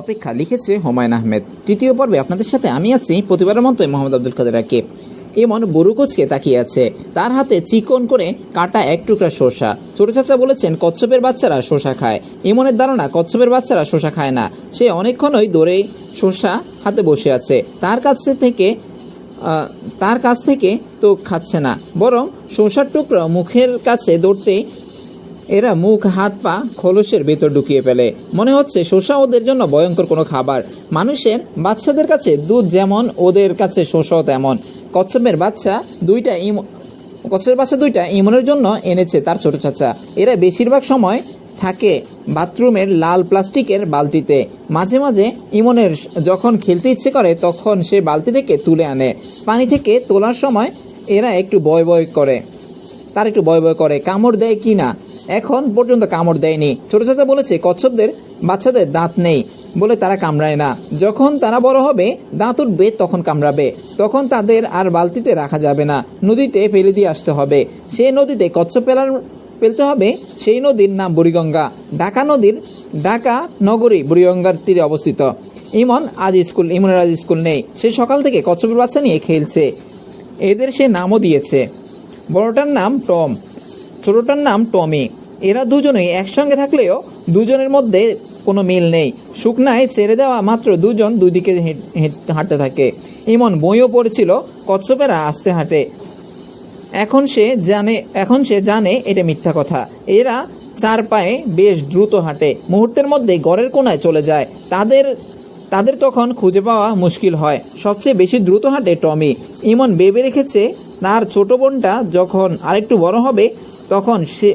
অপেক্ষা লিখেছে হুমায়ুন আহমেদ। তৃতীয় পর্বে আপনাদের সাথে আমি আছি, প্রতিবারের মতো মোহাম্মদ আব্দুল কাদের রাকিব এমন বড়ু কোচকে তাকিয়ে আছে। তার হাতে চিকন করে কাটা এক টুকরা শসা। ছোট চাচা বলেছেন, কচ্ছপের বাচ্চারা শসা খায়। ইমনের ধারণা, কচ্ছপের বাচ্চারা শসা খায় না। সে অনেকক্ষণই দৌড়ে শসা হাতে বসে আছে। তার কাছে থেকে তার কাছ থেকে তো খাচ্ছে না। বরং শসার টুকরো মুখের কাছে দৌড়তে এরা মুখ, হাত, পা খোলসের ভেতর ঢুকিয়ে ফেলে। মনে হচ্ছে শসা ওদের জন্য ভয়ঙ্কর কোনো খাবার। মানুষের বাচ্চাদের কাছে দুধ যেমন, ওদের কাছে শসাও তেমন। কচ্ছপের বাচ্চা দুইটা ইম কচ্ছপের বাচ্চা দুইটা ইমনের জন্য এনেছে তার ছোট চাচা। এরা বেশিরভাগ সময় থাকে বাথরুমের লাল প্লাস্টিকের বালতিতে। মাঝে মাঝে ইমনের যখন খেলতে ইচ্ছে করে, তখন সে বালতি থেকে তুলে আনে। পানি থেকে তোলার সময় এরা একটু বয় বয় করে। তার একটু বয় বয় করে, কামড় দেয় কি না? এখন পর্যন্ত কামড় দেয়নি। ছোট চাচা বলেছে, কচ্ছপদের বাচ্চাদের দাঁত নেই বলে তারা কামড়ায় না। যখন তারা বড় হবে, দাঁত উঠবে, তখন কামড়াবে। তখন তাদের আর বালতিতে রাখা যাবে না। নদীতে ফেলে দিয়ে আসতে হবে। সেই নদীতে কচ্ছপ ফেলার ফেলতে হবে। সেই নদীর নাম বুড়িগঙ্গা। ঢাকা নদীর ঢাকা নগরী বুড়িগঙ্গার তীরে অবস্থিত। ইমন আজ স্কুল, ইমনের আজ স্কুল নেই। সে সকাল থেকে কচ্ছপের বাচ্চা নিয়ে খেলছে। এদের সে নামও দিয়েছে। বড়টার নাম টম। ছোটটার নাম টমি। এরা দুজনেই একসঙ্গে থাকলেও দুজনের মধ্যে কোনো মিল নেই। শুকনায় ছেড়ে দেওয়া মাত্র দুজন দুই দিকে হেঁট- হেঁট- হাঁটতে থাকে। ইমন বইও পড়েছিল, কচ্ছপেরা আসতে হাঁটে। এখন সে জানে, এখন সে জানে এটা মিথ্যা কথা। এরা চার পায়ে বেশ দ্রুত হাঁটে। মুহূর্তের মধ্যে গড়ের কোনায় চলে যায়। তাদের তাদের তখন খুঁজে পাওয়া মুশকিল হয়। সবচেয়ে বেশি দ্রুত হাঁটে টমি। ইমন ভেবে রেখেছে, তার ছোট বোনটা যখন আরেকটু বড় হবে তখন সে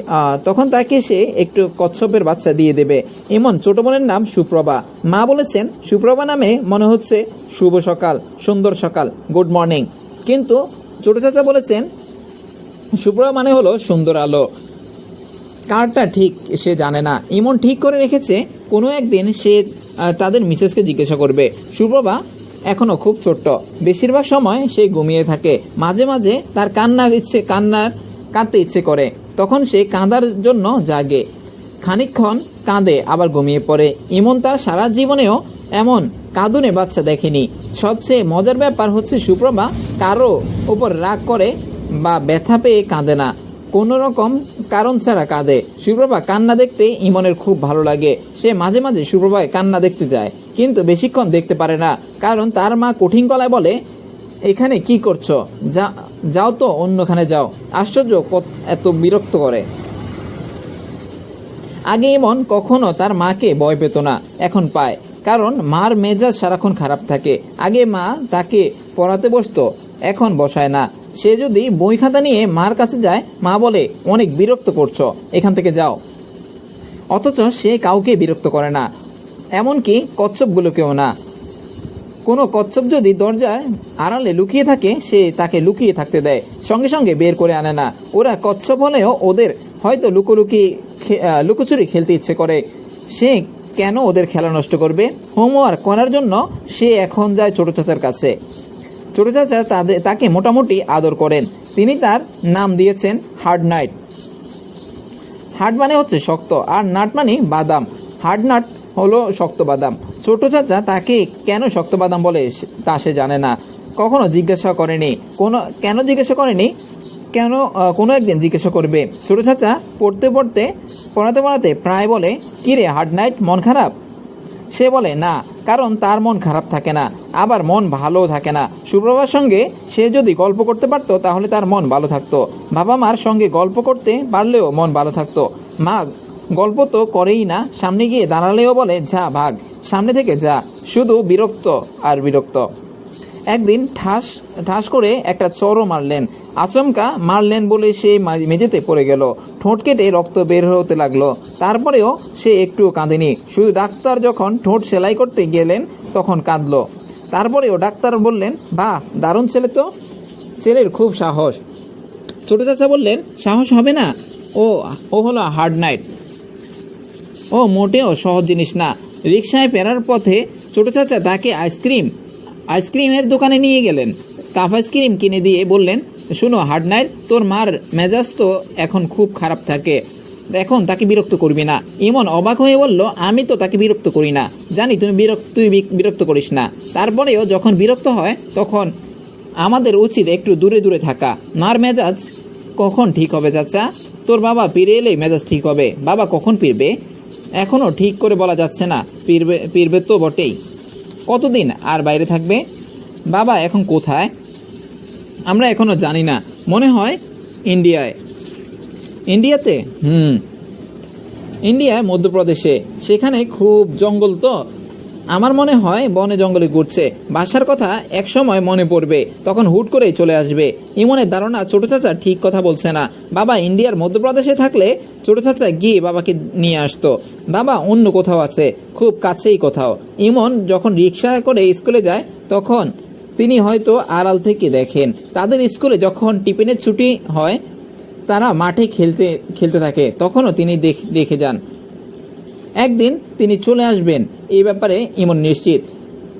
তখন তাকে সে একটু কচ্ছপের বাচ্চা দিয়ে দেবে। এমন ছোট বোনের নাম সুপ্রভা। মা বলেছেন, সুপ্রভা নামে মনে হচ্ছে, শুভ সকাল, সুন্দর সকাল, গুড মর্নিং। কিন্তু ছোট চাচা বলেছেন, সুপ্রভা মানে হলো সুন্দর আলো। কারটা ঠিক সে জানে না। ইমন ঠিক করে রেখেছে, কোনো একদিন সে তাদের মিসেসকে জিজ্ঞাসা করবে। সুপ্রভা এখনও খুব ছোট্ট। বেশিরভাগ সময় সে ঘুমিয়ে থাকে। মাঝে মাঝে তার কান্না ইচ্ছে, কান্নার, কাঁদতে ইচ্ছে করে। তখন সে কাঁদার জন্য জাগে। খানিকক্ষণ কাঁদে, আবার ঘুমিয়ে পড়ে। ইমন তার সারা জীবনেও এমন কাঁদুনে বাচ্চা দেখেনি। সবচেয়ে মজার ব্যাপার হচ্ছে সুপ্রভা কারও উপর রাগ করে বা ব্যথা পেয়ে কাঁদে না। কোনো রকম কারণ ছাড়া কাঁদে। সুপ্রভা কান্না দেখতে ইমনের খুব ভালো লাগে। সে মাঝে মাঝে সুপ্রভায় কান্না দেখতে যায়, কিন্তু বেশিক্ষণ দেখতে পারে না। কারণ তার মা কঠিন গলায় বলে, এখানে কি করছ? যা যাও তো, অন্যখানে যাও। আশ্চর্য এত বিরক্ত করে। আগে ইমন কখনো তার মাকে ভয় পেত না, এখন পায়। কারণ মার মেজাজ সারাক্ষণ খারাপ থাকে। আগে মা তাকে পড়াতে বসতো, এখন বসায় না। সে যদি বই খাতা নিয়ে মার কাছে যায়, মা বলে, অনেক বিরক্ত করছ, এখান থেকে যাও। অথচ সে কাউকে বিরক্ত করে না। এমনকি কচ্ছপগুলোকেও না। কোনো কচ্ছপ যদি দরজার আড়ালে লুকিয়ে থাকে, সে তাকে লুকিয়ে থাকতে দেয়। সঙ্গে সঙ্গে বের করে আনে না। ওরা কচ্ছপ হলেও ওদের হয়তো লুকোলুকি লুকোচুরি খেলতে ইচ্ছে করে। সে কেন ওদের খেলা নষ্ট করবে? হোমওয়ার্ক করার জন্য সে এখন যায় ছোট চাচার কাছে। ছোট চাচা তাদের তাকে মোটামুটি আদর করেন। তিনি তার নাম দিয়েছেন হার্ড নাইট। হার্ড মানে হচ্ছে শক্ত, আর নাট মানে বাদাম। হার্ড নাট হলো শক্ত বাদাম। ছোট চাচা তাকে কেন শক্ত বাদাম বলে তা সে জানে না। কখনো জিজ্ঞাসা করেনি। কোনো কেন জিজ্ঞাসা করেনি? কেন কোনো একদিন জিজ্ঞাসা করবে। ছোট চাচা পড়তে পড়তে, পড়াতে পড়াতে প্রায় বলে, কিরে হার্ড নাইট মন খারাপ? সে বলে, না, কারণ তার মন খারাপ থাকে না। আবার মন ভালোও থাকে না। সুপ্রভার সঙ্গে সে যদি গল্প করতে পারতো, তাহলে তার মন ভালো থাকতো। বাবা মার সঙ্গে গল্প করতে পারলেও মন ভালো থাকতো। মা গল্প তো করেই না। সামনে গিয়ে দাঁড়ালেও বলে, যা ভাগ। সামনে থেকে যা, শুধু বিরক্ত আর বিরক্ত। একদিন ঠাস ঠাস করে একটা চরও মারলেন। আচমকা মারলেন বলে সে মেঝেতে পড়ে গেল। ঠোঁট কেটে রক্ত বের হতে লাগল। তারপরেও সে একটুও কাঁদেনি। শুধু ডাক্তার যখন ঠোঁট সেলাই করতে গেলেন, তখন কাঁদলো। তারপরেও ডাক্তার বললেন, বাহ, দারুণ ছেলে তো। ছেলের খুব সাহস। ছোট চাচা বললেন, সাহস হবে না। ও ও হলো হার্ড নাইট। ও মোটেও সহজ জিনিস না। রিক্সায় ফেরার পথে ছোট চাচা তাকে আইসক্রিম, আইসক্রিমের দোকানে নিয়ে গেলেন। কাপ আইসক্রিম কিনে দিয়ে বললেন, শুনো হার্ড নাইট তোর মার মেজাজ তো এখন খুব খারাপ থাকে। এখন তাকে বিরক্ত করবি না। ইমন অবাক হয়ে বলল, আমি তো তাকে বিরক্ত করি না। জানি তুমি বিরক্ত, তুই বিরক্ত করিস না। তারপরেও যখন বিরক্ত হয়, তখন আমাদের উচিত একটু দূরে দূরে থাকা। মার মেজাজ কখন ঠিক হবে চাচা? তোর বাবা ফিরে এলেই মেজাজ ঠিক হবে। বাবা কখন ফিরবে? এখনও ঠিক করে বলা যাচ্ছে না পিরবে পিরবে তো বটেই। কতদিন আর বাইরে থাকবে? বাবা, এখন কোথায়? আমরা এখনও জানি না। মনে হয় ইন্ডিয়ায়। ইন্ডিয়াতে? হুম। ইন্ডিয়ায় মধ্যপ্রদেশে। সেখানে খুব জঙ্গল তো। আমার মনে হয় বনে জঙ্গলে ঘুরছে। বাসার কথা এক সময় মনে পড়বে, তখন হুট করেই চলে আসবে। ইমনের ধারণা ছোট চাচা ঠিক কথা বলছে না। বাবা ইন্ডিয়ার মধ্যপ্রদেশে থাকলে ছোট চাচা গিয়ে বাবাকে নিয়ে আসতো। বাবা অন্য কোথাও আছে, খুব কাছেই কোথাও। ইমন যখন রিক্সা করে স্কুলে যায়, তখন তিনি হয়তো আড়াল থেকে দেখেন। তাদের স্কুলে যখন টিফিনের ছুটি হয়, তারা মাঠে খেলতে খেলতে থাকে। তখনও তিনি দেখ- দেখে যান। একদিন তিনি চলে আসবেন। এই ব্যাপারে ইমন নিশ্চিত।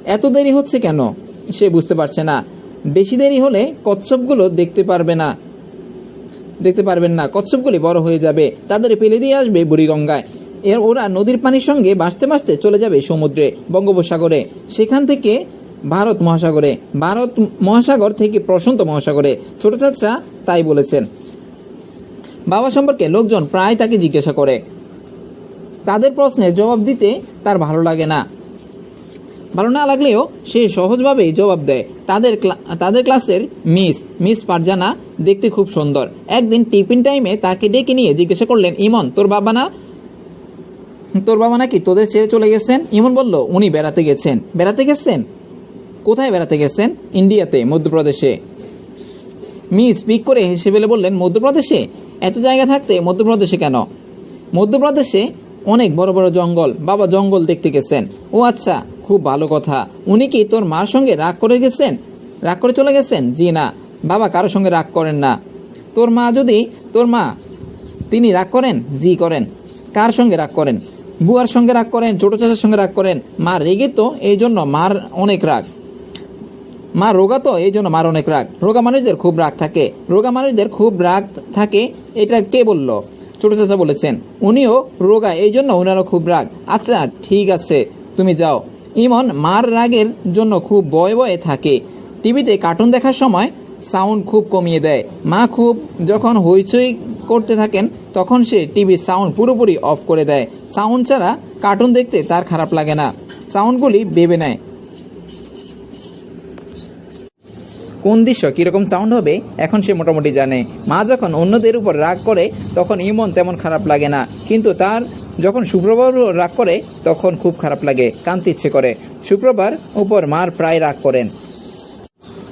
এত দেরি হচ্ছে কেন? সে বুঝতে পারছে না। বেশি দেরি হলে কচ্ছপগুলো দেখতে পারবে না। দেখতে পারবেন না, কচ্ছপগুলি বড় হয়ে যাবে। তাদের ফেলে দিয়ে আসবে বুড়িগঙ্গায়। এর ওরা নদীর পানির সঙ্গে ভাসতে ভাসতে চলে যাবে সমুদ্রে, বঙ্গোপসাগরে। সেখান থেকে ভারত মহাসাগরে। ভারত মহাসাগর থেকে প্রশান্ত মহাসাগরে। ছোট চাচা তাই বলেছেন। বাবা সম্পর্কে লোকজন প্রায় তাকে জিজ্ঞাসা করে। তাদের প্রশ্নের জবাব দিতে তার ভালো লাগে না। ভালো না লাগলেও সে সহজভাবেই জবাব দেয়। তাদের তাদের ক্লাসের মিস মিস পারজানা দেখতে খুব সুন্দর। একদিন টিফিন টাইমে তাকে ডেকে নিয়ে জিজ্ঞাসা করলেন, ইমন, তোর বাবা না তোর বাবা নাকি তোদের ছেড়ে চলে গেছেন? ইমন বলল, উনি বেড়াতে গেছেন। বেড়াতে গেছেন? কোথায় বেড়াতে গেছেন? ইন্ডিয়াতে, মধ্যপ্রদেশে। মিস পিক করে হেসে ফেলে বললেন, মধ্যপ্রদেশে? এত জায়গা থাকতে মধ্যপ্রদেশে কেন? মধ্যপ্রদেশে অনেক বড় বড় জঙ্গল। বাবা জঙ্গল দেখতে গেছেন। ও আচ্ছা খুব ভালো কথা। উনি কি তোর মার সঙ্গে রাগ করে গেছেন? রাগ করে চলে গেছেন? জি না। বাবা কারোর সঙ্গে রাগ করেন না। তোর মা যদি, তোর মা, তিনি রাগ করেন? জি করেন। কার সঙ্গে রাগ করেন? বুয়ার সঙ্গে রাগ করেন? ছোট চাচার সঙ্গে রাগ করেন? মা রেগে তো, এই জন্য মার অনেক রাগ। মা রোগা তো, এই জন্য মার অনেক রাগ। রোগা মানুষদের খুব রাগ থাকে। রোগা মানুষদের খুব রাগ থাকে, এটা কে বলল? ছোট চাচা বলেছেন, উনিও রোগা এই জন্য ওনারও খুব রাগ। আচ্ছা ঠিক আছে, তুমি যাও। ইমন মার রাগের জন্য খুব বয়ে বয়ে থাকে। টিভিতে কার্টুন দেখার সময় সাউন্ড খুব কমিয়ে দেয়। মা খুব যখন হইচই করতে থাকেন, তখন সে টিভির সাউন্ড পুরোপুরি অফ করে দেয়। সাউন্ড ছাড়া কার্টুন দেখতে তার খারাপ লাগে না। সাউন্ডগুলি ভেবে নেয়। কোন দৃশ্য কীরকম সাউন্ড হবে, এখন সে মোটামুটি জানে। মা যখন অন্যদের উপর রাগ করে, তখন ইমন তেমন খারাপ লাগে না। কিন্তু তার যখন শুক্রবার রাগ করে, তখন খুব খারাপ লাগে কান্তি ইচ্ছে করে। শুক্রবার উপর মার প্রায় রাগ করেন।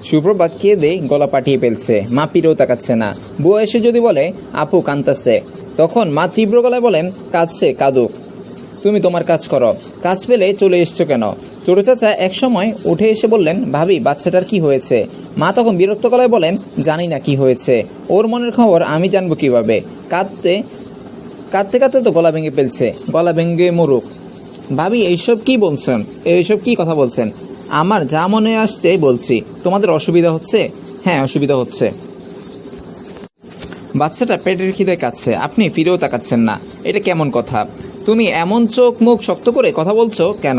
সুপ্রভাত কেঁদে গলা পাঠিয়ে ফেলছে। মা পিরেও তাকাচ্ছে না। বুয়া এসে যদি বলে, আপু কান্তাছে তখন মা তীব্র গলায় বলেন, কাঁদছে, কাঁদুক। তুমি তোমার কাজ করো। কাজ পেলে চলে এসছো কেন? ছোট চাচা এক সময় উঠে এসে বললেন, ভাবি, বাচ্চাটার কি হয়েছে? মা তখন বিরক্ত গলায় বলেন, জানি না কি হয়েছে। ওর মনের খবর আমি জানব কীভাবে? কাঁদতে কাঁদতে কাঁদতে তো গলা ভেঙে ফেলছে। গলা ভেঙে মরুক। ভাবি, এইসব কি বলছেন? এইসব কি কথা বলছেন? আমার যা মনে আসছে, বলছি। তোমাদের অসুবিধা হচ্ছে? হ্যাঁ অসুবিধা হচ্ছে। বাচ্চাটা পেটের খিদে কাচ্ছে আপনি ফিরেও তাকাচ্ছেন না। এটা কেমন কথা? তুমি এমন চোখ মুখ শক্ত করে কথা বলছো কেন?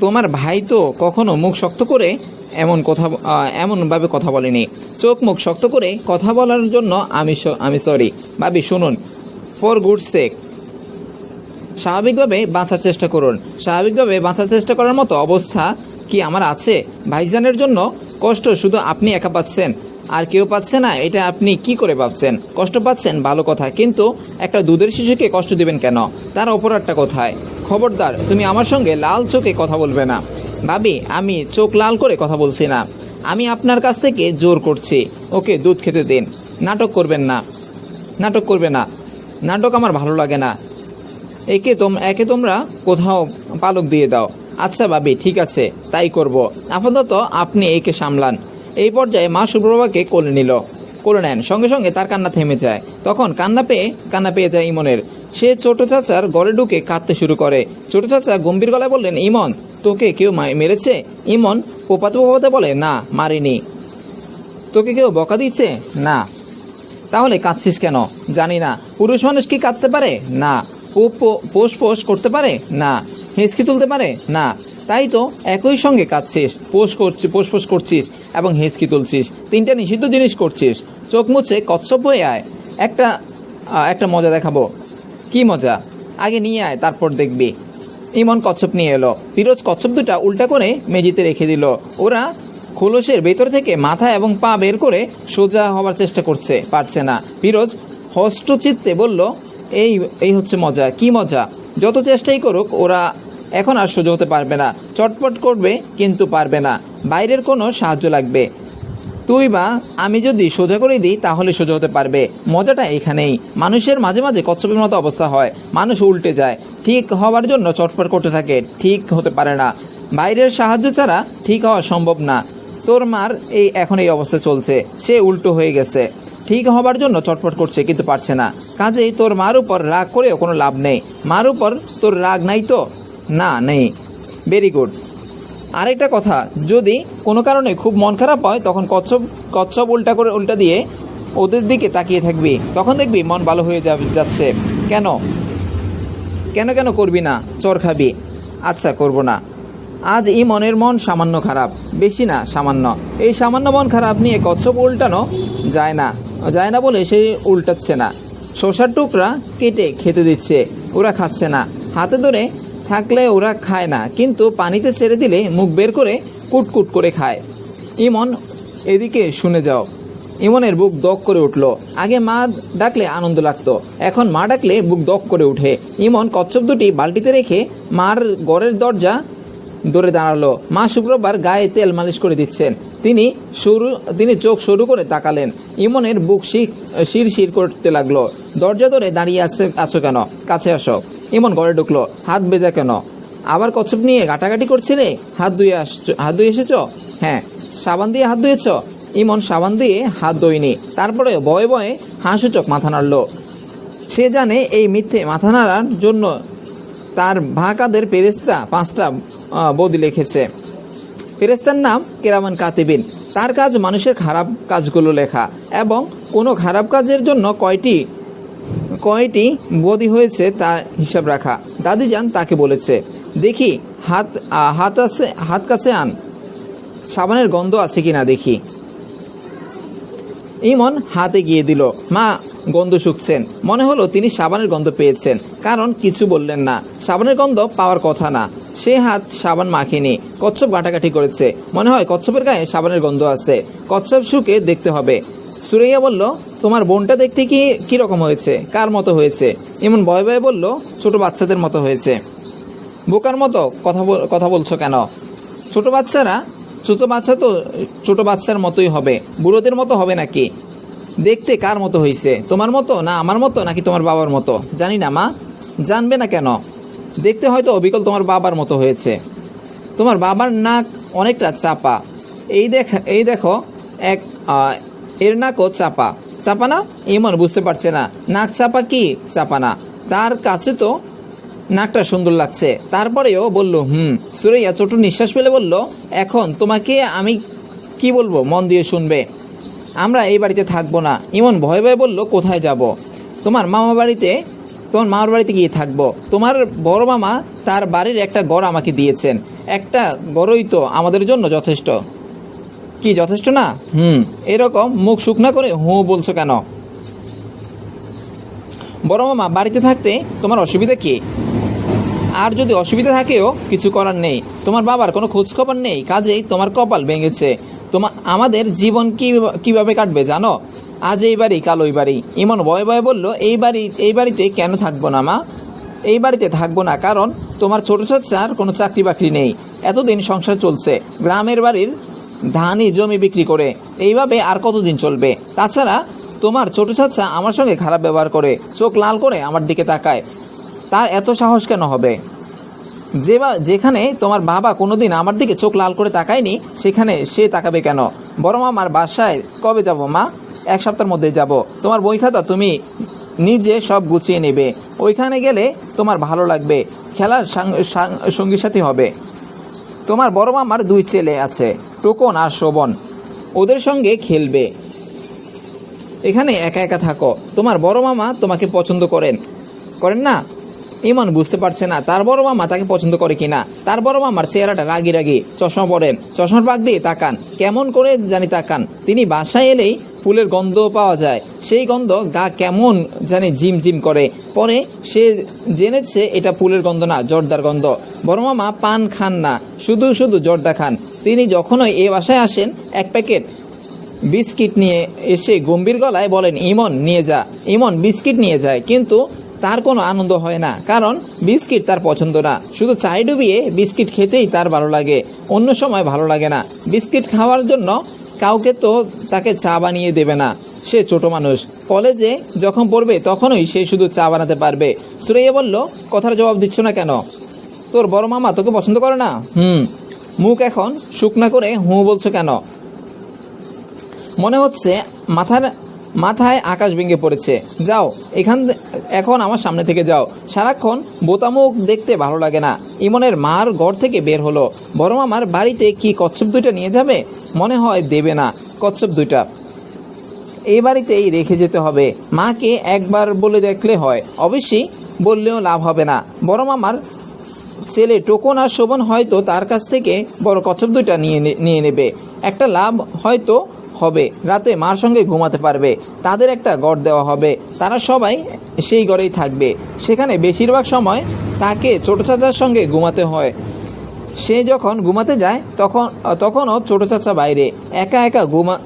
তোমার ভাই তো কখনো মুখ শক্ত করে এমন কথা এমনভাবে কথা বলেনি। চোখ মুখ শক্ত করে কথা বলার জন্য আমি আমি সরি ভাবি, শুনুন ফর গুড সেক স্বাভাবিকভাবে বাঁচার চেষ্টা করুন। স্বাভাবিকভাবে বাঁচার চেষ্টা করার মতো অবস্থা কি আমার আছে? ভাইজানের জন্য কষ্ট শুধু আপনি একা পাচ্ছেন। আর কেউ পাচ্ছে না, এটা আপনি কি করে ভাবছেন? কষ্ট পাচ্ছেন, ভালো কথা, কিন্তু একটা দুধের শিশুকে কষ্ট দিবেন কেন? তার অপরাধটা কোথায়? খবরদার, তুমি আমার সঙ্গে লাল চোখে কথা বলবে না। ভাবি, আমি চোখ লাল করে কথা বলছি না। আমি আপনার কাছ থেকে জোর করছি। ওকে দুধ খেতে দিন। নাটক করবেন না। নাটক করবে না। নাটক আমার ভালো লাগে না। একে তোম, একে তোমরা কোথাও পালক দিয়ে দাও। আচ্ছা ভাবি, ঠিক আছে, তাই করব। আপাতত আপনি একে সামলান। এই পর্যায়ে মা সুপ্রভাকে কোলে নিল। কোলে নেন, সঙ্গে সঙ্গে তার কান্না থেমে যায়। তখন কান্না পেয়ে কান্না পেয়ে যায় ইমনের। সে ছোট চাচার গড়ে ঢুকে কাঁদতে শুরু করে। ছোট চাচা গম্ভীর গলায় বললেন, ইমন, তোকে কেউ মেরেছে? ইমন পোপাতে পোপাতে বলে, না, মারিনি। তোকে কেউ বকা দিচ্ছে না। তাহলে কাঁদছিস কেন? জানি না। পুরুষ মানুষ কি কাঁদতে পারে? না। পোষ পোষ করতে পারে? না। হেঁচকি তুলতে পারে? না। তাই তো একই সঙ্গে কাঁদছিস, পোষ করছিস পোষ করছিস এবং হেঁচকি তুলছিস, তিনটা নিষিদ্ধ জিনিস করছিস, চোখ মুছে কচ্ছপ হয়ে আয়। একটা একটা মজা দেখাবো। কি মজা? আগে নিয়ে আয়, তারপর দেখবি। ইমন কচ্ছপ নিয়ে এলো। ফিরোজ কচ্ছপ দুটা উল্টা করে মেঝেতে রেখে দিল। ওরা খোলসের ভেতর থেকে মাথা এবং পা বের করে সোজা হওয়ার চেষ্টা করছে, পারছে না। ফিরোজ হষ্টচিত্তে বলল, এই এই হচ্ছে মজা, কি মজা? যত চেষ্টাই করুক, ওরা এখন আর সোজা হতে পারবে না। চটপট করবে, কিন্তু পারবে না। বাইরের কোনো সাহায্য লাগবে। তুই বা আমি যদি সোজা করে দিই, তাহলে সোজা হতে পারবে। মজাটা এখানেই। মানুষের মাঝে মাঝে কচ্ছপের মতো অবস্থা হয়। মানুষ উল্টে যায়। ঠিক হওয়ার জন্য চটপট করতে থাকে। ঠিক হতে পারে না। বাইরের সাহায্য ছাড়া ঠিক হওয়া সম্ভব না। তোর মার এই এখন এই অবস্থা চলছে। সে উল্টো হয়ে গেছে। ঠিক হবার জন্য চটপট করছে, কিন্তু পারছে না। কাজেই তোর মার উপর রাগ করেও কোনো লাভ নেই। মার উপর তোর রাগ নাই তো? না, নেই। ভেরি গুড আরেকটা কথা, যদি কোনো কারণে খুব মন খারাপ হয়, তখন কচ্ছপ কচ্ছপ উল্টা করে উল্টা দিয়ে ওদের দিকে তাকিয়ে থাকবি। তখন দেখবি মন ভালো হয়ে যাবে যাচ্ছে। কেন? কেন কেন করবি না? চর খাবি। আচ্ছা করব না। আজ এই মনের মন সামান্য খারাপ। বেশি না, সামান্য। এই সামান্য মন খারাপ নিয়ে কচ্ছপ উল্টানো যায় না। যায় না বলে সে উল্টাচ্ছে না। শসার টুকরা কেটে খেতে দিচ্ছে। ওরা খাচ্ছে না। হাতে ধরে থাকলে ওরা খায় না, কিন্তু পানিতে ছেড়ে দিলে মুখ বের করে কুটকুট করে খায়। ইমন, এদিকে শুনে যাও। ইমনের বুক দক করে উঠল। আগে মা ডাকলে আনন্দ লাগতো, এখন মা ডাকলে বুক দক করে উঠে ইমন কচ্ছপ দুটি বালতিতে রেখে মার ঘরের দরজা দৌড়ে দাঁড়াল। মা শুক্রবার গায়ে তেল মালিশ করে দিচ্ছেন। তিনি শুরু, তিনি চোখ শুরু করে তাকালেন। ইমনের বুক শির শির করতে লাগল। দরজা ধরে দাঁড়িয়ে আছে, আছো কেন? কাছে আসো। ইমন ঘরে ঢুকলো, হাত বেজা কেন? আবার কচ্ছপ নিয়ে ঘাটাঘাটি করছিলে? হাত ধুয়ে আসছো, হাত ধুয়ে এসেছ? হ্যাঁ সাবান দিয়ে হাত ধুয়েছ? ইমন সাবান দিয়ে হাত ধুইনি তারপরে বয়ে বয়ে হাসুচক মাথা নাড়ল। সে জানে এই মিথ্যে মাথা নাড়ার জন্য তার ভাকাদের পেরেস্তা পাঁচটা বদি লিখেছে। ফেরেস্তার নাম কেরামান কাতিবিন। তার কাজ মানুষের খারাপ কাজগুলো লেখা এবং কোনো খারাপ কাজের জন্য কয়টি কয়টি বদি হয়েছে, তা হিসাব রাখা। দাদি যান তাকে বলেছে, দেখি, হাত হাত আছে, হাত কাছে আন। সাবানের গন্ধ আছে কিনা দেখি। ইমন হাতে গিয়ে দিল, মা, গন্ধ শুকছেন। মনে হলো তিনি সাবানের গন্ধ পেয়েছেন, কারণ কিছু বললেন না। সাবানের গন্ধ পাওয়ার কথা না। সে হাত সাবান মাখেনি, কচ্ছপ ঘাটাঘাটি করেছে। মনে হয় কচ্ছপের গায়ে সাবানের গন্ধ আছে। কচ্ছপ শুকে দেখতে হবে। সুরাইয়া বলল, তোমার বোনটা দেখতে কি কীরকম হয়েছে? কার মতো হয়েছে? এমন ভয় ভয়ে বলল, ছোট বাচ্চাদের মতো হয়েছে। বোকার মতো কথা কথা বলছো কেন? ছোট বাচ্চারা, ছোট বাচ্চা তো, ছোট বাচ্চার মতোই হবে। বুড়োদের মতো হবে নাকি? দেখতে কার মতো হয়েছে তোমার মতো না আমার মতো নাকি তোমার বাবার মতো? জানি না, মা। জানবে না কেন? দেখতে হয়তো অবিকল তোমার বাবার মতো হয়েছে। তোমার বাবার নাক অনেকটা চাপা। এই দেখ, এই দেখো, এক এর নাকও চাপা চাপা। না ইমন, বুঝতে পারছে না। নাক চাপা কি? চাপা না তার কাছে তো নাকটা সুন্দর লাগছে। তারপরেও বলল, হুম। সুরাইয়া ছোট নিঃশ্বাস ফেলে বলল, এখন তোমাকে আমি কি বলব? মন দিয়ে শুনবে। আমরা এই বাড়িতে থাকব না। ইমন ভয়ে ভয়ে বলল, কোথায় যাব? তোমার মামা বাড়িতে, তোমার মামার বাড়িতে গিয়ে থাকব। তোমার বড় মামা তার বাড়ির একটা গড় আমাকে দিয়েছেন। একটা গড়ই তো আমাদের জন্য যথেষ্ট। কি যথেষ্ট না? হুম। এরকম মুখ শুকনা করে হু বলছো কেন? বড় মামা বাড়িতে থাকতে তোমার অসুবিধা কি? আর যদি অসুবিধা থাকেও কিছু করার নেই। তোমার বাবার কোনো খোঁজ খবর নেই কাজেই তোমার কপাল ভেঙেছে। তোমা আমাদের জীবন কি কীভাবে কাটবে জানো? আজ এই বাড়ি কাল ওই বাড়ি। ইমন ভয়ে ভয়ে বলল এই বাড়ি এই বাড়িতে কেন থাকব না মা? এই বাড়িতে থাকব না কারণ তোমার ছোট চাচার কোনো চাকরি বাকরি নেই। এতদিন সংসার চলছে। গ্রামের বাড়ির ধানই জমি বিক্রি করে। এইভাবে আর কতদিন চলবে? তাছাড়া তোমার ছোট চাচা আমার সঙ্গে খারাপ ব্যবহার করে, চোখ লাল করে আমার দিকে তাকায়। তার এত সাহস কেন হবে? যে বা যেখানে তোমার বাবা কোনোদিন আমার দিকে চোখ লাল করে তাকায়নি, সেখানে সে তাকাবে কেন? বড় মা মামার বাসায় কবে যাব, মা? এক সপ্তাহের মধ্যে যাব। তোমার বই খাতা তুমি নিজে সব গুছিয়ে নেবে। ওইখানে গেলে তোমার ভালো লাগবে। খেলার সঙ্গী সাথী হবে। তোমার বড় মামার দুই ছেলে আছে টোকন আর শোভন। ওদের সঙ্গে খেলবে। এখানে একা একা থাকো। তোমার বড় মামা তোমাকে পছন্দ করেন। করেন না? ইমন বুঝতে পারছে না। তার বড় মামা তাকে পছন্দ করে কিনা? তার বড় মামার চেহারাটা রাগি রাগি, চশমা পরেন চশমার পাক দিয়ে তাকান। কেমন করে জানি তাকান। তিনি বাসায় এলেই ফুলের গন্ধ পাওয়া যায়। সেই গন্ধ গা কেমন জানি জিম জিম করে। পরে সে জেনেছে এটা ফুলের গন্ধ না, জর্দার গন্ধ। বড় মামা পান খান না, শুধু শুধু জর্দা খান। তিনি যখনই এ বাসায় আসেন, এক প্যাকেট বিস্কিট নিয়ে এসে গম্ভীর গলায় বলেন, ইমন, নিয়ে যা। ইমন, বিস্কিট নিয়ে যায় কিন্তু তার কোনো আনন্দ হয় না। কারণ বিস্কিট তার পছন্দ না। শুধু চায় ডুবিয়ে বিস্কিট খেতেই তার ভালো লাগে। অন্য সময় ভালো লাগে না। বিস্কিট খাওয়ার জন্য কাউকে তো তাকে চা বানিয়ে দেবে না। সে ছোট মানুষ। কলেজে যখন পড়বে তখনই সে শুধু চা বানাতে পারবে। সুরাইয়া বলল, কথার জবাব দিচ্ছ না কেন? তোর বড় মামা তোকে পছন্দ করে না? হুম। মুখ এখন শুকনা করে হুঁ বলছো কেন? মনে হচ্ছে মাথার মাথায় আকাশ ভেঙে পড়েছে। যাও, এখান এখন আমার সামনে থেকে যাও। সারাক্ষণ বোতামুখ দেখতে ভালো লাগে না। ইমনের মার ঘর থেকে বের হলো। বড় মামার বাড়িতে কি কচ্ছপ দুইটা নিয়ে যাবে? মনে হয় দেবে না কচ্ছপ দুইটা। এই বাড়িতেই রেখে যেতে হবে। মাকে একবার বলে দেখলে হয়। অবশ্যই বললেও লাভ হবে না। বড় মামার ছেলে টোকন আর শোভন হয়তো তার কাছ থেকে বড় কচ্ছপ দুইটা নিয়ে নিয়ে নেবে। একটা লাভ হয়তো হবে। রাতে মার সঙ্গে ঘুমাতে পারবে। তাদের একটা গড় দেওয়া হবে। তারা সবাই সেই ঘরেই থাকবে। সেখানে বেশিরভাগ সময় তাকে ছোট চাচার সঙ্গে ঘুমাতে হয়। সে যখন ঘুমাতে যায়, তখন, তখনও ছোট চাচা বাইরে। একা একা ঘুমা,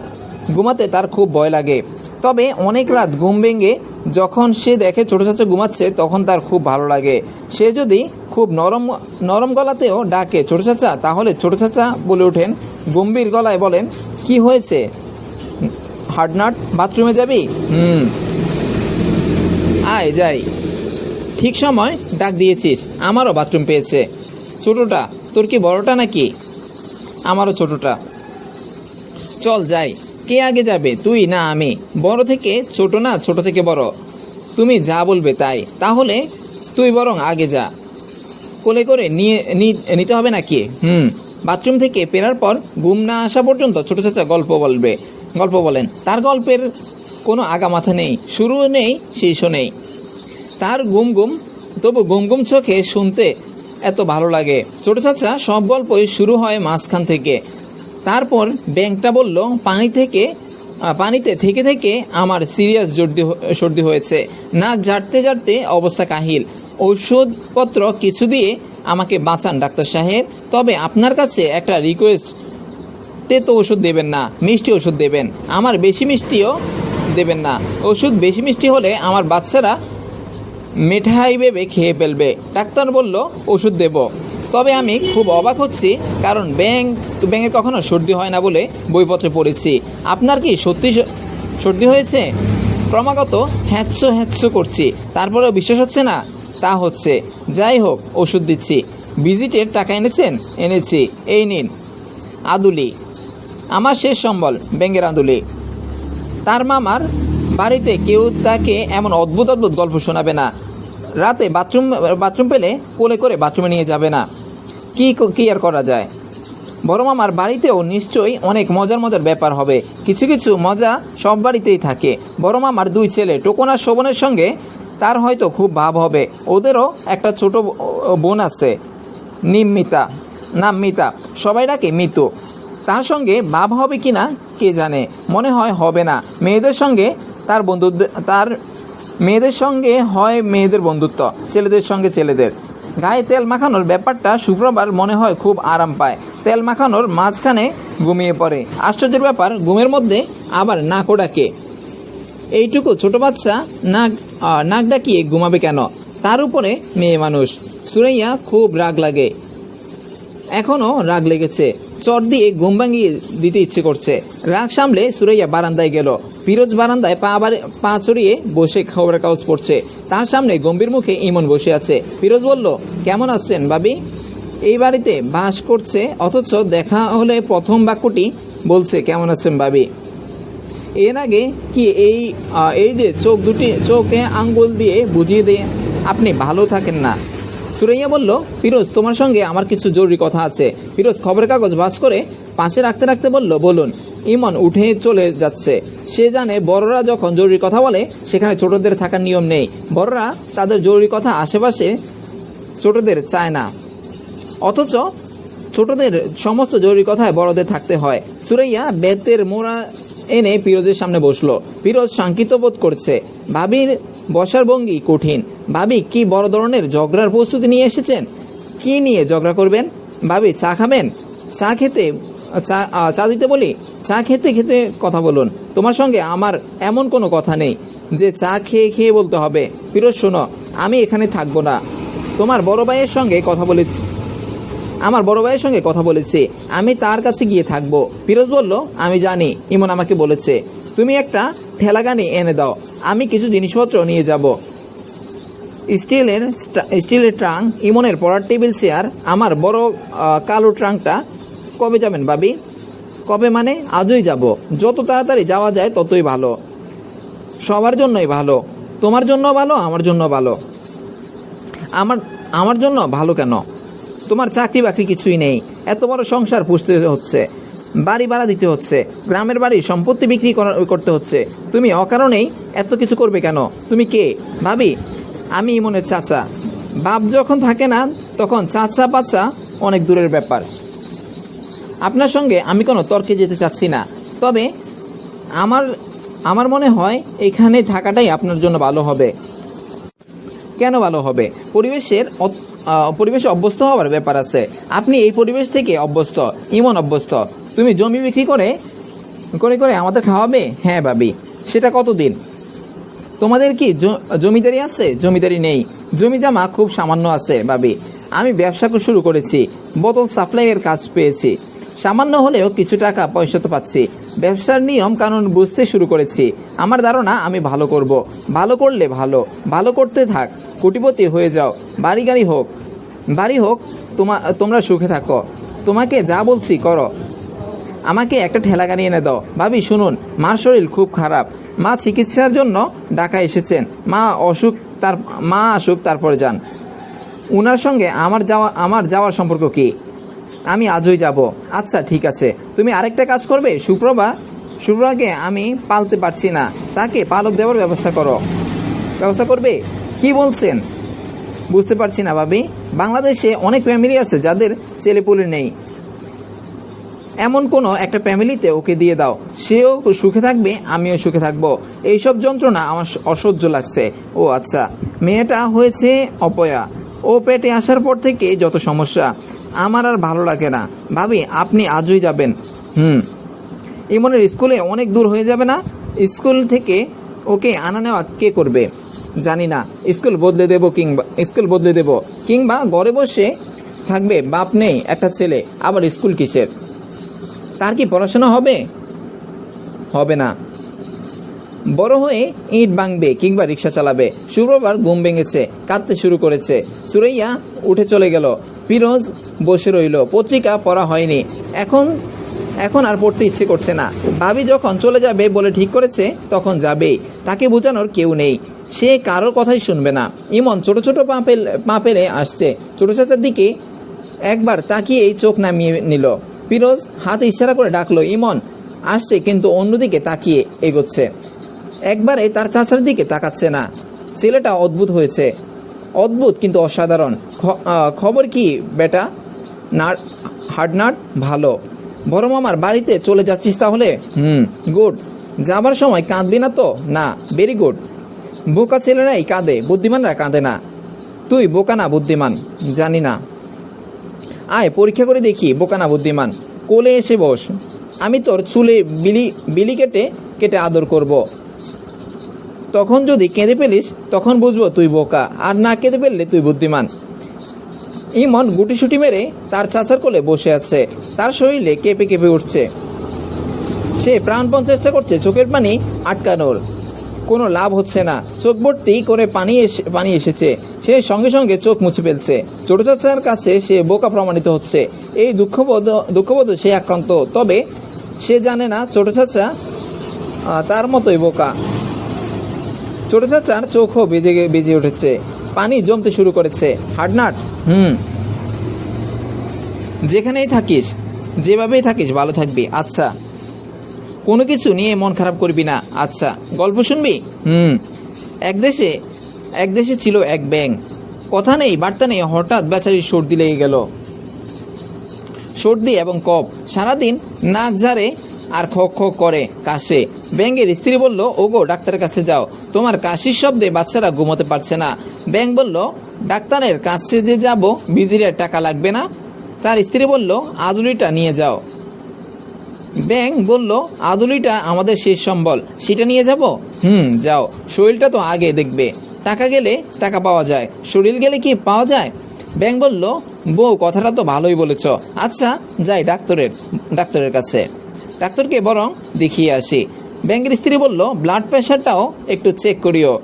ঘুমাতে তার খুব ভয় লাগে। তবে অনেক রাত ঘুম ভেঙে যখন সে দেখে ছোট চাচা ঘুমাচ্ছে, তখন তার খুব ভালো লাগে। সে যদি খুব নরম নরম গলাতেও ডাকে ছোট চাচা, তাহলে ছোট চাচা বলে ওঠেন, গম্ভীর গলায় বলেন, কি হয়েছে? হার্ডনাট বাথরুমে যাবি? হুম। আয়, যাই। ঠিক সময় ডাক দিয়েছিস, আমারও বাথরুম পেয়েছে। ছোটটা, তোর কি বড়টা নাকি? আমারও ছোটটা। চল, যাই। কে আগে যাবে, তুই না আমি? বড় থেকে ছোট না, ছোট থেকে বড়। তুমি যা বলবে তাই। তাহলে তুই বরং আগে যা। কোলে করে নিয়ে নিতে হবে নাকি? হুম। বাথরুম থেকে ফেরার পর ঘুম না আসা পর্যন্ত ছোটো চাচা গল্প বলবে। গল্প বলেন। তার গল্পের কোনো আগা মাথা নেই, শুরু নেই, শেষও নেই। তার গুম গুম, তবু গুম গুম চোখে শুনতে এত ভালো লাগে। ছোট চাচা সব গল্পই শুরু হয় মাঝখান থেকে। তারপর ব্যাংকটা বলল, পানি থেকে পানিতে থেকে থেকে আমার সিরিয়াস জর্দি সর্দি হয়েছে। নাক ঝাড়তে ঝাড়তে অবস্থা কাহিল। ওষুধপত্র কিছু দিয়ে আমাকে বাঁচান ডাক্তার সাহেব। তবে আপনার কাছে একটা রিকোয়েস্ট তে তো ওষুধ দেবেন না, মিষ্টি ওষুধ দেবেন। আমার বেশি মিষ্টিও দেবেন না। ওষুধ বেশি মিষ্টি হলে আমার বাচ্চারা মিঠাই ভেবে খেয়ে ফেলবে। ডাক্তার বলল, ওষুধ দেব। তবে আমি খুব অবাক হচ্ছি, কারণ ব্যাং ব্যাঙের কখনো সর্দি হয় না বলে বইপত্রে পড়েছি। আপনার কি সত্যি সর্দি হয়েছে? ক্রমাগত হ্যাচ্ছ হ্যাচ্ছ করছি। তারপরেও বিশ্বাস হচ্ছে না? তা হচ্ছে। যাই হোক, ওষুধ দিচ্ছি। ভিজিটের টাকা এনেছেন? এনেছি। এই নিন। আদুলি। আমার শেষ সম্বল ব্যাঙ্গের আদুলি তার মামার বাড়িতে কেউ তাকে এমন অদ্ভুত অদ্ভুত গল্প শোনাবে না। রাতে বাথরুম বাথরুম পেলে কোলে করে বাথরুমে নিয়ে যাবে না। কি, ক- আর করা যায়? বড় মামার বাড়িতেও নিশ্চয়ই অনেক মজার মজার ব্যাপার হবে। কিছু কিছু মজা সব বাড়িতেই থাকে। বড় মামার দুই ছেলে টোকন শোভনের সঙ্গে তার হয়তো খুব ভাব হবে। ওদেরও একটা ছোট বোন আছে নিমিতা নাম মিতা। সবাই ডাকে মিতু। তার সঙ্গে ভাব হবে কি না কে জানে। মনে হয় হবে না। মেয়েদের সঙ্গে তার বন্ধু তার মেয়েদের সঙ্গে হয় মেয়েদের বন্ধুত্ব, ছেলেদের সঙ্গে ছেলেদের। গায়ে তেল মাখানোর ব্যাপারটা শুক্রবার মনে হয় খুব আরাম পায়। তেল মাখানোর মাঝখানে ঘুমিয়ে পড়ে। আশ্চর্যের ব্যাপার, ঘুমের মধ্যে আবার নাকও ডাকে। এইটুকু ছোট বাচ্চা নাক নাক ডাকিয়ে ঘুমাবে কেন? তার উপরে মেয়ে মানুষ। সুরাইয়া খুব রাগ লাগে। এখনও রাগ লেগেছে। চট দিয়ে ঘুম ভাঙিয়ে দিতে ইচ্ছে করছে। রাগ সামলে সুরাইয়া বারান্দায় গেল। ফিরোজ বারান্দায় পা পা চড়িয়ে বসে খবরের কাগজ পড়ছে। তার সামনে গম্ভীর মুখে ইমন বসে আছে। ফিরোজ বলল, কেমন আছেন ভাবি? এই বাড়িতে বাস করছে, অথচ দেখা হলে প্রথম বাক্যটি বলছে, কেমন আছেন ভাবি? এর আগে কি এই এই যে চোখ দুটি চোখে আঙ্গুল দিয়ে বুঝিয়ে দিয়ে আপনি ভালো থাকেন না? সুরাইয়া বলল, ফিরোজ, তোমার সঙ্গে আমার কিছু জরুরি কথা আছে। ফিরোজ খবরের কাগজ ভাঁজ করে পাশে রাখতে রাখতে বলল, বলুন। ইমন উঠে চলে যাচ্ছে। সে জানে বড়রা যখন জরুরি কথা বলে, সেখানে ছোটদের থাকার নিয়ম নেই। বড়রা তাদের জরুরি কথা আশেপাশে ছোটদের চায় না। অথচ ছোটদের সমস্ত জরুরি কথায় বড়দের থাকতে হয়। সুরাইয়া বেতের মোড়া এনে পিরোজের সামনে বসল। পিরোজ শাঙ্কিত বোধ করছে। ভাবির বসার ভঙ্গি কঠিন। ভাবি, কি বড় ধরনের ঝগড়ার প্রস্তুতি নিয়ে এসেছেন? কি নিয়ে ঝগড়া করবেন? ভাবি, চা খাবেন? চা খেতে, চা চা দিতে বলি? চা খেতে খেতে কথা বলুন। তোমার সঙ্গে আমার এমন কোনো কথা নেই যে চা খেয়ে খেয়ে বলতে হবে। ফিরোজ, শোনো, আমি এখানে থাকব না। তোমার বড় ভাইয়ের সঙ্গে কথা বলেছি। আমার বড় ভাইয়ের সঙ্গে কথা বলেছি। আমি তার কাছে গিয়ে থাকব। ফিরোজ বলল, আমি জানি। ইমন আমাকে বলেছে, তুমি একটা ঠেলাগানি এনে দাও। আমি কিছু জিনিসপত্র নিয়ে যাব। স্টিলের স্টিলের ট্রাং, ইমনের পড়ার টেবিল চেয়ার, আমার বড় কালো ট্রাংটা। কবে যাবেন বাবি কবে মানে? আজই যাব। যত তাড়াতাড়ি যাওয়া যায় ততই ভালো। সবার জন্যই ভালো। তোমার জন্য ভালো, আমার জন্য ভালো। আমার আমার জন্য ভালো কেন? তোমার চাকরি বাকরি কিছুই নেই। এত বড় সংসার পুষতে হচ্ছে। বাড়ি ভাড়া দিতে হচ্ছে। গ্রামের বাড়ি সম্পত্তি বিক্রি করা- করতে হচ্ছে। তুমি অকারণেই এত কিছু করবে কেন? তুমি কে? ভাবি, আমি ইমনের চাচা। বাপ যখন থাকে না, তখন চাচা পাচা অনেক দূরের ব্যাপার। আপনার সঙ্গে আমি কোনো তর্কে যেতে চাচ্ছি না। তবে আমার আমার মনে হয় এখানে থাকাটাই আপনার জন্য ভালো হবে। কেন ভালো হবে? পরিবেশের পরিবেশে অভ্যস্ত হওয়ার ব্যাপার আছে। আপনি এই পরিবেশ থেকে অভ্যস্ত, ইমন অভ্যস্ত। তুমি জমি বিক্রি করে করে করে আমাদের খাওয়াবে? হ্যাঁ ভাবি। সেটা কতদিন? তোমাদের কি জমিদারি আছে? জমিদারি নেই। জমি জামা খুব সামান্য আছে ভাবি। আমি ব্যবসা শুরু করেছি। বোতল সাপ্লাইয়ের কাজ পেয়েছি। সামান্য হলেও কিছু টাকা পয়সা তো পাচ্ছি। ব্যবসার নিয়ম কানুন বুঝতে শুরু করেছি। আমার ধারণা আমি ভালো করব। ভালো করলে ভালো। ভালো করতে থাক। কোটিপতি হয়ে যাও। বাড়ি গাড়ি হোক। বাড়ি হোক, তোমা, তোমরা সুখে থাকো। তোমাকে যা বলছি করো। আমাকে একটা ঠেলা গাড়ি এনে দাও। ভাবি, শুনুন, মার শরীর খুব খারাপ। মা চিকিৎসার জন্য ঢাকা এসেছেন। মা অসুখ তার, মা আসুক তারপরে যান। উনার সঙ্গে আমার যাওয়া, আমার যাওয়ার সম্পর্ক কি? আমি আজই যাব। আচ্ছা ঠিক আছে। তুমি আরেকটা কাজ করবে? সুপ্রভা, সুপ্রভাকে আমি পালতে পারছি না। তাকে পালক দেওয়ার ব্যবস্থা করো। ব্যবস্থা করবে? কি বলছেন? বুঝতে পারছি না ভাবি। বাংলাদেশে অনেক ফ্যামিলি আছে যাদের ছেলেপুলে নেই। এমন কোনো একটা ফ্যামিলিতে ওকে দিয়ে দাও। সেও সুখে থাকবে, আমিও সুখে থাকব। এইসব যন্ত্রণা আমার অসহ্য লাগছে। ও আচ্ছা মেয়েটা হয়েছে অপয়া। ও পেটে আসার পর থেকে যত সমস্যা। আমার আর ভালো লাগে না। ভাবি, আপনি আজই যাবেন। হুম। ইমনের স্কুলে অনেক দূর হয়ে যাবে না? স্কুল থেকে ওকে আনা নেওয়া কে করবে? জানি না। স্কুল বদলে দেব কিংবা, স্কুল বদলে দেব। কিংবা ঘরে বসে থাকবে বাপ নেই, একটা ছেলে। আবার স্কুল কিসের? তার কি পড়াশোনা হবে? হবে না। বড় হয়ে ইট ভাঙবে কিংবা রিক্সা চালাবে। শুক্রবার ঘুম ভেঙেছে, কাঁদতে শুরু করেছে। সুরাইয়া উঠে চলে গেল। ফিরোজ বসে রইল। পত্রিকা পড়া হয়নি। এখন এখন আর পড়তে ইচ্ছে করছে না। ভাবি যখন চলে যাবে বলে ঠিক করেছে, তখন যাবে তাকে বোঝানোর কেউ নেই। সে কারোর কথাই শুনবে না। ইমন ছোট ছোট পা পেল পা পেলে আসছে। ছোট চাচার দিকে একবার তাকিয়েই চোখ নামিয়ে নিল। ফিরোজ হাতে ইশারা করে ডাকলো, ইমন, আসছে কিন্তু অন্যদিকে তাকিয়ে এগোচ্ছে। একবারে তার চাচার দিকে তাকাচ্ছে না। ছেলেটা অদ্ভুত হয়েছে। অদ্ভুত কিন্তু অসাধারণ। খবর কি, বেটা? নাট? হার্ডনাট ভালো। বড় মামার বাড়িতে চলে যাচ্ছিস তাহলে? হুম, গুড। যাবার সময় কাঁদবি না তো? না ভেরি গুড বোকা ছেলেরাই কাঁদে, বুদ্ধিমানরা কাঁদে না। তুই বোকা না বুদ্ধিমান? জানি না। আয়, পরীক্ষা করে দেখি, বোকা না বুদ্ধিমান। কোলে এসে বস। আমি তোর চুলে বিলি বিলি কেটে কেটে আদর করব। তখন যদি কেঁদে পেলিস তখন বুঝব তুই বোকা। আর না কেঁদে ফেললে তুই বুদ্ধিমান। ইমন গুটিসুটি মেরে তার চাচার কোলে বসে আছে। তার শরীরে কেঁপে কেঁপে উঠছে। সে প্রাণপণ চেষ্টা করছে চোখের পানি আটকানোর। কোনো লাভ হচ্ছে না। চোখ ভর্তি করে পানি এসে পানি এসেছে। সে সঙ্গে সঙ্গে চোখ মুছে ফেলছে। ছোট চাচার কাছে সে বোকা প্রমাণিত হচ্ছে। এই দুঃখবোধ দুঃখবোধ সে আক্রান্ত। তবে সে জানে না ছোট চাচা তার মতোই বোকা। ছোট চাচার চোখও বেজে বেজে উঠেছে। পানি জমতে শুরু করেছে। হার্ডনাট হুম। যেখানেই থাকিস, যেভাবেই থাকিস, ভালো থাকবি। আচ্ছা। কোনো কিছু নিয়ে মন খারাপ করবি না। আচ্ছা। গল্প শুনবি? হুম। এক দেশে এক দেশে ছিল এক ব্যাং কথা নেই, বার্তা নেই, হঠাৎ বেচারির সর্দি লেগে গেল। সর্দি এবং কফ। সারাদিন নাক ঝাড়ে আর খক খক করে কাশে। ব্যাঙ্গের স্ত্রী বলল, ওগো, ডাক্তারের কাছে যাও। তোমার কাশির শব্দে বাচ্চারা ঘুমোতে পারছে না। ব্যাং বলল, ডাক্তারের কাছে যে যাব বিজিরের টাকা লাগবে না? তার স্ত্রী বলল আদুলিটা নিয়ে যাও। ব্যাং বলল আদুলিটা আমাদের শেষ সম্বল। সেটা নিয়ে যাব? হুম, যাও। শরীরটা তো আগে দেখবে। টাকা গেলে টাকা পাওয়া যায়। শরীর গেলে কি পাওয়া যায়? ব্যাং বলল, বউ, কথাটা তো ভালোই বলেছ। আচ্ছা যাই ডাক্তারের ডাক্তারের কাছে। ডাক্তারকে বরং দেখিয়ে আসি। ব্যাংকের স্ত্রী বলল ব্লাড প্রেশারটাও একটু চেক করিও।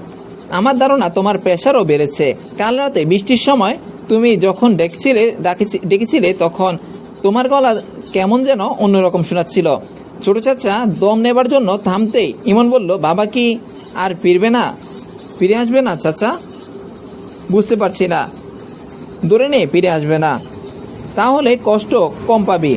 আমার ধারণা তোমার প্রেশারও বেড়েছে। কাল রাতে বৃষ্টির সময় তুমি যখন ডেকেছিলে, ডাকেছি- ডেকেছিলে তখন তোমার গলা কেমন যেন অন্যরকম শোনাচ্ছিল। ছোট চাচা দম নেবার জন্য থামতেই ইমন বলল, বাবা কি আর ফিরবে না? ফিরে আসবে না চাচা? বুঝতে পারছি না। ধরে নে, ফিরে আসবে না। তাহলে কষ্ট কম পাবি।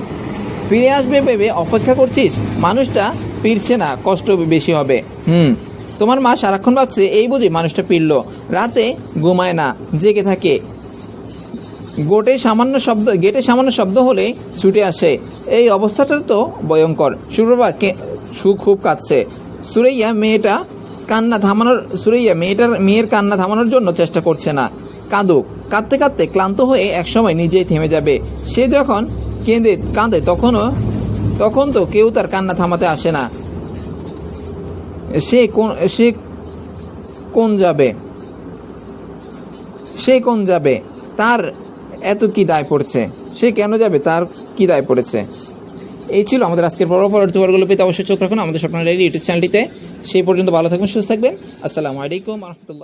ফিরে আসবে ভেবে অপেক্ষা করছিস? মানুষটা ফিরছে না, কষ্ট বেশি হবে। হুম। তোমার মা সারাক্ষণ ভাবছে, এই বুঝি মানুষটা ফিরল। রাতে ঘুমায় না, জেগে থাকে। গোটে সামান্য শব্দ, গেটে সামান্য শব্দ হলে ছুটে আসে। এই অবস্থাটা তো ভয়ঙ্কর। সুপ্রভা সু খুব কাঁদছে। সুরাইয়া মেয়েটা কান্না থামানোর, সুরাইয়া মেয়েটার, মেয়ের কান্না থামানোর জন্য চেষ্টা করছে না। কাঁদুক। কাঁদতে কাঁদতে ক্লান্ত হয়ে একসময় নিজেই থেমে যাবে। সে যখন কেঁদে কাঁদে, তখনও, তখন তো কেউ তার কান্না থামাতে আসে না। সে কোন সে কোন যাবে? সে কোন যাবে? তার এত কি দায় পড়ছে? সে কেন যাবে? তার কি দায় পড়েছে? এই ছিল আমাদের আজকের পর্ব। পরবর্তী পেতে অবশ্যই চোখ রাখুন আমাদের স্বপ্ন ইউটিউব চ্যানেলটিতে। সেই পর্যন্ত ভালো থাকবেন, সুস্থ থাকবেন। আসসালামু আলাইকুম রহমতুল্লাহ।